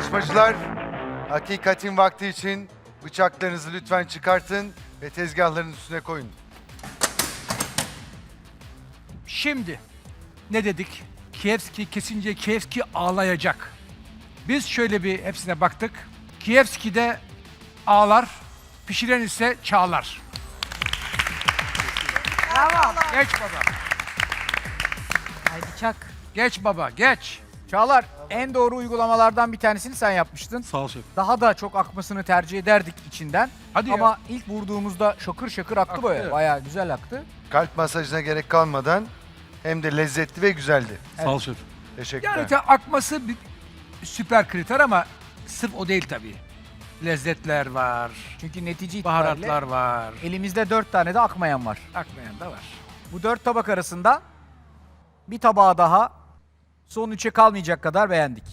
Yarışmacılar, hakikatin vakti için bıçaklarınızı lütfen çıkartın ve tezgahların üstüne koyun. Şimdi ne dedik? Kievski kesince Kievski ağlayacak. Biz şöyle bir hepsine baktık. Kievski de ağlar, pişiren ise çağlar. Bravo. Geç baba. Ay bıçak. Geç baba, geç. Çağlar en doğru uygulamalardan bir tanesini sen yapmıştın. Sağ ol şef. Daha da çok akmasını tercih ederdik içinden. Hadi ya. Ama ilk vurduğumuzda şakır şakır aktı, Aktı. böyle. Bayağı güzel aktı. Kalp masajına gerek kalmadan hem de lezzetli ve güzeldi. Sağ ol şef. Teşekkürler. Yani te- akması bir süper kriter ama sırf o değil tabii. Lezzetler var, Çünkü netice baharatlar var. elimizde dört tane de akmayan var. Akmayan da var. Bu dört tabak arasında bir tabağı daha son üçe kalmayacak kadar beğendik.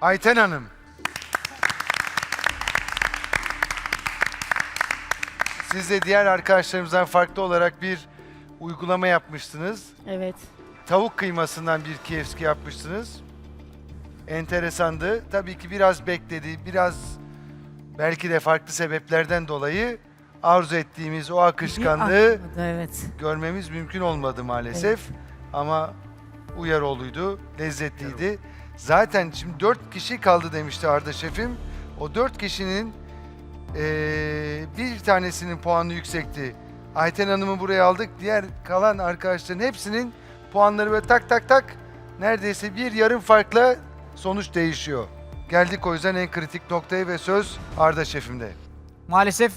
Ayten Hanım. Siz de diğer arkadaşlarımızdan farklı olarak bir uygulama yapmıştınız. Evet. Tavuk kıymasından bir Kievski yapmıştınız. Enteresandı. Tabii ki biraz bekledi, biraz belki de farklı sebeplerden dolayı arzu ettiğimiz o akışkanlığı Akmadı, evet. görmemiz mümkün olmadı maalesef. Ama Uyaroğlu'ydu, lezzetliydi. Zaten şimdi dört kişi kaldı demişti Arda Şef'im. O dört kişinin eee, bir tanesinin puanı yüksekti. Ayten Hanım'ı buraya aldık. Diğer kalan arkadaşların hepsinin puanları böyle tak tak tak neredeyse bir yarım farkla sonuç değişiyor. Geldik o yüzden en kritik noktaya ve söz Arda Şef'imde. Maalesef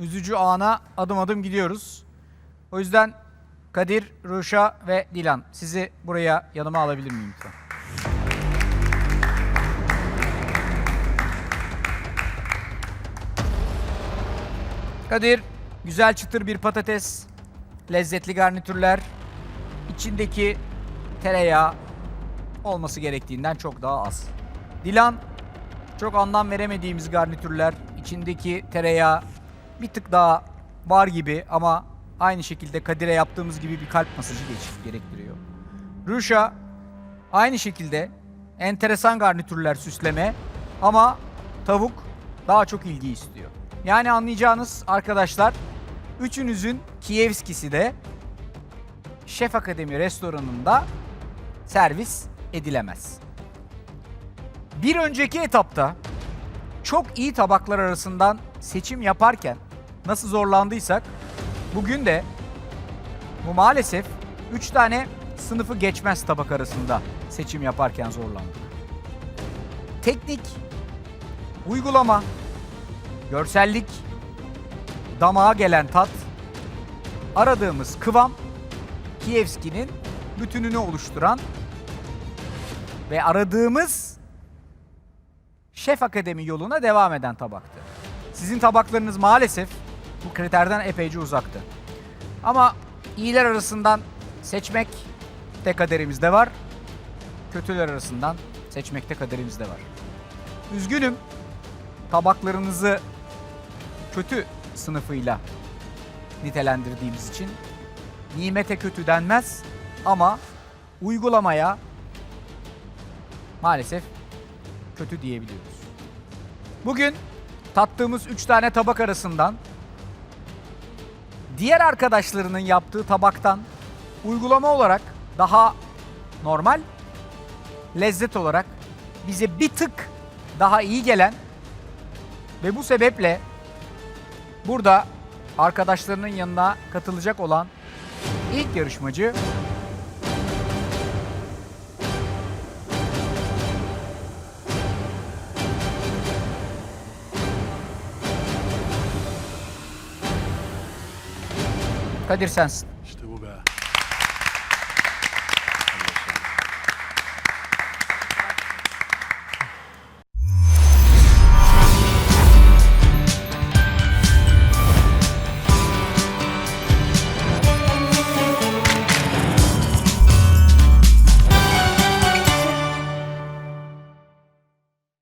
üzücü ana adım adım gidiyoruz. O yüzden Kadir, Ruşa ve Dilan sizi buraya yanıma alabilir miyim lütfen? Kadir, güzel çıtır bir patates, lezzetli garnitürler, içindeki tereyağı olması gerektiğinden çok daha az. Dilan, çok anlam veremediğimiz garnitürler, içindeki tereyağı bir tık daha var gibi ama aynı şekilde Kadir'e yaptığımız gibi bir kalp masajı geç- gerektiriyor. Ruşa aynı şekilde enteresan garnitürler süsleme ama tavuk daha çok ilgi istiyor. Yani anlayacağınız arkadaşlar üçünüzün Kievskisi de Şef Akademi restoranında servis edilemez. Bir önceki etapta çok iyi tabaklar arasından seçim yaparken nasıl zorlandıysak bugün de bu maalesef 3 tane sınıfı geçmez tabak arasında seçim yaparken zorlandık. Teknik, uygulama, görsellik, damağa gelen tat, aradığımız kıvam Kievski'nin bütününü oluşturan ve aradığımız Şef Akademi yoluna devam eden tabaktı. Sizin tabaklarınız maalesef bu kriterden epeyce uzaktı. Ama iyiler arasından seçmek de kaderimizde var. Kötüler arasından seçmek de kaderimizde var. Üzgünüm tabaklarınızı kötü sınıfıyla nitelendirdiğimiz için nimete kötü denmez ama uygulamaya maalesef kötü diyebiliyoruz. Bugün tattığımız 3 tane tabak arasından diğer arkadaşlarının yaptığı tabaktan uygulama olarak daha normal, lezzet olarak bize bir tık daha iyi gelen ve bu sebeple burada arkadaşlarının yanına katılacak olan ilk yarışmacı Kadir sensin.